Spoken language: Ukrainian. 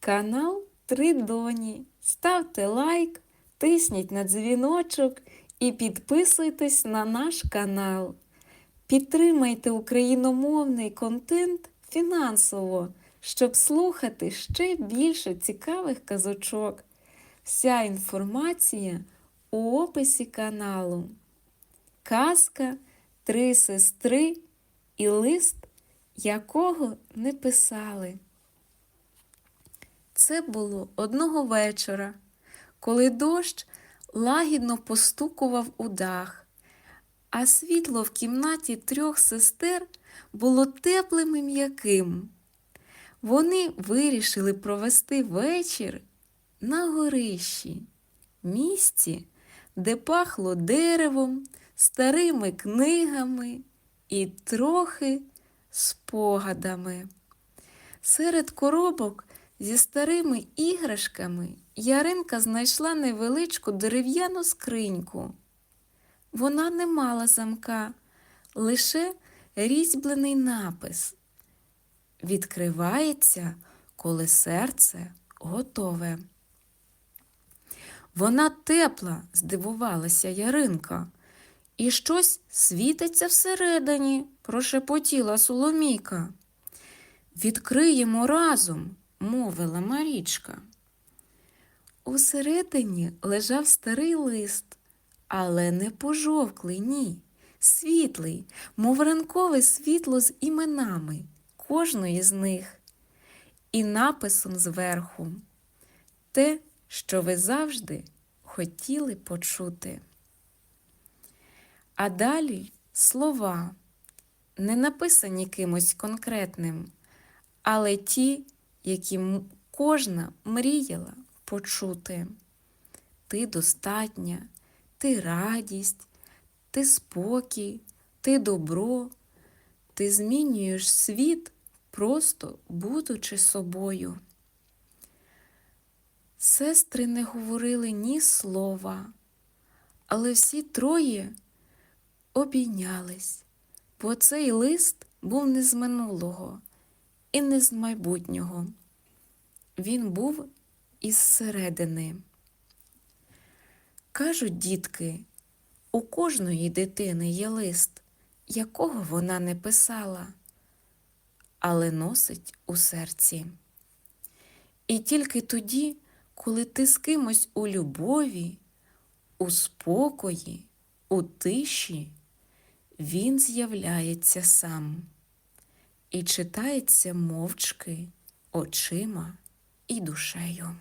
канал Три Доні. Ставте лайк, тисніть на дзвіночок і підписуйтесь на наш канал. Підтримайте україномовний контент фінансово, щоб слухати ще більше цікавих казочок. Вся інформація у описі каналу. Казка Три сестри і лист, якого не писали. Це було одного вечора, коли дощ лагідно постукував у дах, а світло в кімнаті трьох сестер було теплим і м'яким. Вони вирішили провести вечір на горищі, місці, де пахло деревом, старими книгами і трохи спогадами. Серед коробок зі старими іграшками Яринка знайшла невеличку дерев'яну скриньку. Вона не мала замка, лише різьблений напис. Відкривається, коли серце готове. Вона тепла, здивувалася Яринка. І щось світиться всередині, прошепотіла Соломійка. Відкриємо разом, мовила Марічка. Усередині лежав старий лист, але не пожовклий, ні, світлий, мов ранкове світло з іменами кожної з них, і написом зверху те, що ви завжди хотіли почути. А далі слова, не написані кимось конкретним, але ті, які кожна мріяла почути. Ти достатня, ти радість, ти спокій, ти добро, ти змінюєш світ, просто будучи собою. Сестри не говорили ні слова, але всі троє обійнялись, бо цей лист був не з минулого і не з майбутнього. Він був із середини. Кажуть дітки, у кожної дитини є лист, якого вона не писала, але носить у серці. І тільки тоді, коли ти з кимось у любові, у спокої, у тиші, він з'являється сам і читається мовчки, очима і душею.